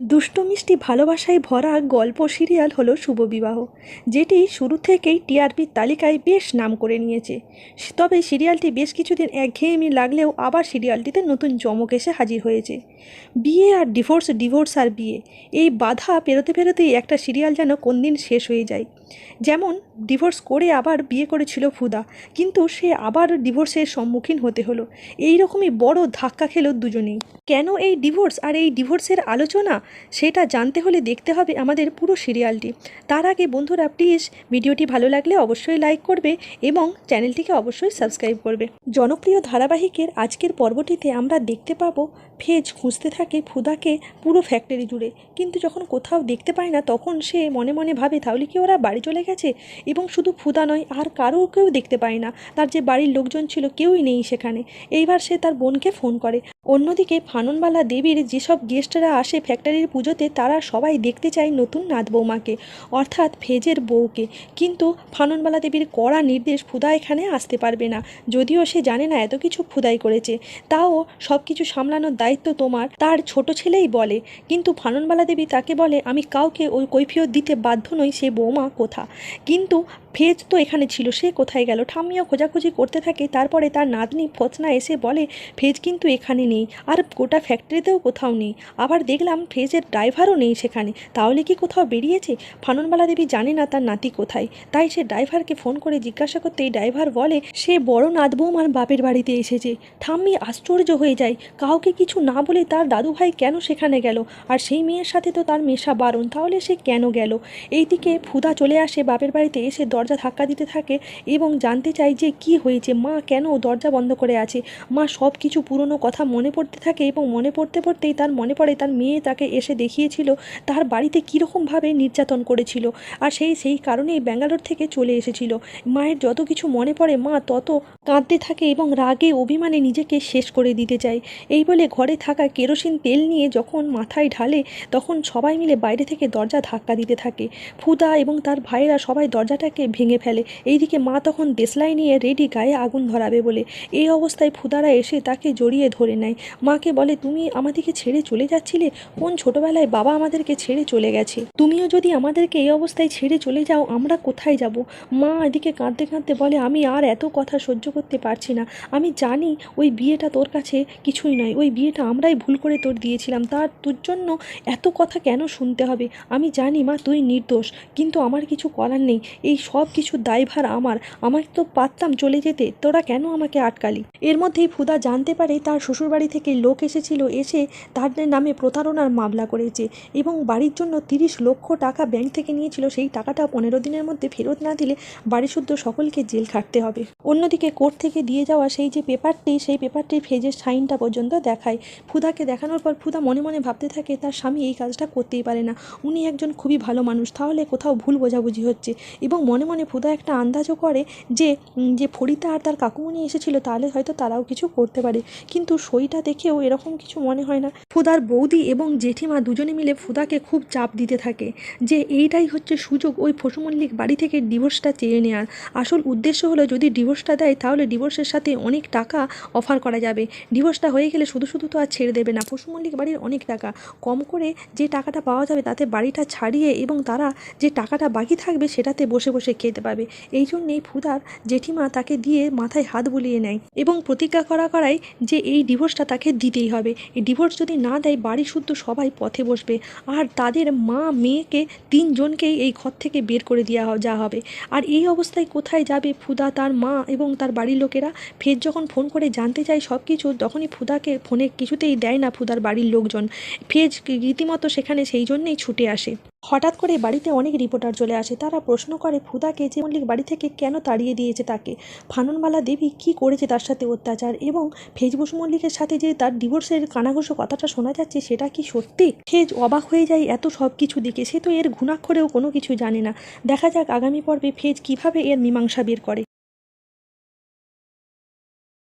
দুষ্টু মিষ্টি ভালোবাসায় ভরা গল্প সিরিয়াল হলো শুভবিবাহ যেটি শুরু থেকেই টিআরপির তালিকায় বেশ নাম করে নিয়েছে। তবে সিরিয়ালটি বেশ কিছুদিন একঘেয়েমি লাগলেও আবার সিরিয়ালটিতে নতুন চমক এসে হাজির হয়েছে। বিয়ে আর ডিভোর্স ডিভোর্স আর বিয়ে, এই বাধা পেরোতে পেরোতেই একটা সিরিয়াল যেন কোন দিন শেষ হয়ে যায়। যেমন, ডিভোর্স করে আবার বিয়ে করেছিল ফুদা, কিন্তু সে আবার ডিভোর্সের সম্মুখীন হতে হলো। এই রকমই বড় ধাক্কা খেলো দুজনেই। কেন এই ডিভোর্স আর এই ডিভোর্সের আলোচনা? সেটা জানতে হলে দেখতে হবে আমাদের পুরো সিরিয়ালটি। তার আগে বন্ধুরা প্লিজ ভিডিওটি ভালো লাগলে অবশ্যই লাইক করবে এবং চ্যানেলটিকে অবশ্যই সাবস্ক্রাইব করবে। জনপ্রিয় ধারাবাহিকের আজকের পর্বটিতে আমরা দেখতে পাবো ফেজ খুঁজতে থাকে ফুদাকে পুরো ফ্যাক্টরি জুড়ে। কিন্তু যখন কোথাও দেখতে পায় না, তখন সে মনে মনে ভাবে, তাহলে কি ওরা বাড়ি চলে গেছে? এবং শুধু ফুদা নয়, আর কারও কেউ দেখতে পায় না। তার যে বাড়ির লোকজন ছিল, কেউই নেই সেখানে। এইবার সে তার বোনকে ফোন করে। অন্যদিকে ফাননবালা দেবীর যেসব গেস্টরা আসে ফ্যাক্টরির পুজোতে, তারা সবাই দেখতে চায় নতুন নাত বৌমাকে, অর্থাৎ ফেজের বউকে। কিন্তু ফাননবালা দেবীর কড়া নির্দেশ ফুদা এখানে আসতে পারবে না। যদিও সে জানে না এত কিছু ফুদাই করেছে। তাও সব কিছু সামলানোর তোমার। তার ছোট ছেলেই বলে, কিন্তু ফাননবালা দেবী তাকে বলে, আমি কাউকে ওই কৈফিয়ত দিতে বাধ্য নই, সে বৌমা কোথা? কিন্তু ফেজ তো এখানে ছিল, সে কোথায় গেল? ঠাম্মিও খোঁজাখুঁজি করতে থাকে, তারপরে তার নাতনি ফচনা এসে বলে ফেজ কিন্তু এখানে নেই, আর গোটা ফ্যাক্টরিতেও কোথাও নেই। আবার দেখলাম ফেজের ড্রাইভারও নেই সেখানে, তাহলে কি কোথাও বেরিয়েছে? ফাননবালা দেবী জানে না তার নাতি কোথায়। তাই সে ড্রাইভারকে ফোন করে জিজ্ঞাসা করতে এই ড্রাইভার বলে, সে বড় নাত বৌমার বাপের বাড়িতে এসেছে। ঠাম্মি আশ্চর্য হয়ে যায়, কাউকে কিছু না বলে তার দাদুভাই কেন সেখানে গেল? আর সেই মেয়ের সাথে তো তার মেশা বারণ, তাহলে সে কেন গেল? এইদিকে ফুদা চলে আসে বাপের বাড়িতে এসে দরজা ধাক্কা দিতে থাকে এবং জানতে চায় যে কি হয়েছে। মা কেন দরজা বন্ধ করে আছে? মা সব কিছু পুরনো কথা মনে পড়তে থাকে এবং মনে পড়তে পড়তেই তার মনে পড়ে তার মেয়ে তাকে এসে দেখিয়েছিল তার বাড়িতে কীরকমভাবে নির্যাতন করেছিল আর সেই সেই কারণেই ব্যাঙ্গালোর থেকে চলে এসেছিল। মায়ের যত কিছু মনে পড়ে, মা তত কাঁদতে থাকে এবং রাগে অভিমানে নিজেকে শেষ করে দিতে চায়। এই বলে ঘরে থাকা কেরোসিন তেল নিয়ে যখন মাথায় ঢালে তখন সবাই মিলে বাইরে থেকে দরজা ধাক্কা দিতে থাকে। ফুদা এবং তার ভাইয়েরা সবাই দরজাটাকে ভেঙে ফেলে। এইদিকে মা তখন দেশলাই নিয়ে রেডি গায়ে আগুন ধরাবে বলে। এই অবস্থায় ফুদারা এসে তাকে জড়িয়ে ধরে নেয়। মাকে বলে, তুমি আমাদেরকে ছেড়ে চলে যাচ্ছিলে? কোন ছোটবেলায় বাবা আমাদেরকে ছেড়ে চলে গেছে? তুমিও যদি আমাদেরকে এই অবস্থায় ছেড়ে চলে যাও, আমরা কোথায় যাব? মা এদিকে কাঁদতে কাঁদতে বলে, আমি আর এত কথা সহ্য করতে পারছি না। আমি জানি ওই বিয়েটা তোর কাছে কিছুই নয়। ওই বিয়েটা আমরাই ভুল করে তোর দিয়েছিলাম। তার, তোর জন্য এত কথা কেন শুনতে হবে? আমি জানি মা, তুই নির্দোষ। কিন্তু আমার কিছু করার নেই। এই সব কিছু দায়ভার আমার আমার তো পারতাম চলে যেতে, তোরা কেন আমাকে আটকালি? এর মধ্যেই ফুদা জানতে পারে তার শ্বশুরবাড়ি থেকে লোক এসেছিল, এসে তার নামে প্রতারণার মামলা করেছে এবং বাড়ির জন্য তিরিশ লক্ষ টাকা ব্যাংক থেকে নিয়েছিল, সেই টাকাটা পনেরো দিনের মধ্যে ফেরত না দিলে বাড়ি শুদ্ধ সকলকে জেল খাটতে হবে। অন্যদিকে কোর্ট থেকে দিয়ে যাওয়া সেই যে পেপারটি, সেই পেপারটির ফেজের সাইনটা পর্যন্ত দেখায়। ফুদাকে দেখানোর পর ফুদা মনে মনে ভাবতে থাকে, তার স্বামী এই কাজটা করতেই পারে না। উনি একজন খুবই ভালো মানুষ, তাহলে কোথাও ভুল বোঝাবুঝি হচ্ছে এবং মনে মনে ফুদা একটা আন্দাজও করে যে যে ফরিদা আর তার কাকুমণি এসেছিল, তাহলে হয়তো তারাও কিছু করতে পারে। কিন্তু সইটা দেখেও এরকম কিছু মনে হয় না। ফুদার বৌদি এবং জেঠিমা দুজনে মিলে ফুদাকে খুব চাপ দিতে থাকে যে, এইটাই হচ্ছে সুযোগ, ওই ফসু মল্লিক বাড়ি থেকে ডিভোর্সটা চেয়ে নেওয়ার আসল উদ্দেশ্য হলো যদি ডিভোর্সটা দেয়, তাহলে ডিভোর্সের সাথে অনেক টাকা অফার করা যাবে। ডিভোর্সটা হয়ে গেলে শুধু শুধু তো আর ছেড়ে দেবে না পশু মল্লিক বাড়ির অনেক টাকা। কম করে যে টাকাটা পাওয়া যাবে, তাতে বাড়িটা ছাড়িয়ে এবং তারা যে টাকাটা বাকি থাকবে, সেটাতে বসে বসে খেতে পাবে। এই জন্যেই ফুদার জেঠিমা তাকে দিয়ে মাথায় হাত বুলিয়ে নেয় এবং প্রতিজ্ঞা করা করায় যে এই ডিভোর্সটা তাকে দিতেই হবে। এই ডিভোর্স যদি না দেয়, বাড়ি শুদ্ধ সবাই পথে বসবে। আর তাদের মা, মেয়েকে তিনজনকেই এই ঘর থেকে বের করে দেওয়া হ- যা হবে। আর এই অবস্থায় কোথায় যাবে ফুদা তার মা এবং তার বাড়ির লোকেরা? ফের যখন ফোন করে জানতে চায় সব কিছু তখনই ফুদাকে ফোনে কিছুতেই দেয় না ফুদার বাড়ির লোকজন। ফেজ রীতিমতো সেখানে সেই জন্যেই ছুটে আসে। হঠাৎ করে বাড়িতে অনেক রিপোর্টার চলে আসে। তারা প্রশ্ন করে, ফুদাকে যে মল্লিক বাড়ি থেকে কেন তাড়িয়ে দিয়েছে তাকে? ফাননবালা দেবী কি করেছে তার সাথে অত্যাচার? এবং ফেজ বসু মল্লিকের সাথে যে তার ডিভোর্সের কানাঘুষো কথাটা শোনা যাচ্ছে, সেটা কি সত্যি? ফেজ অবাক হয়ে যায় এত সব কিছু দিকে সে তো এর ঘুণাক্ষরেও কোনো কিছু জানে না। দেখা যাক আগামী পর্বে ফেজ কীভাবে এর মীমাংসা বের করে।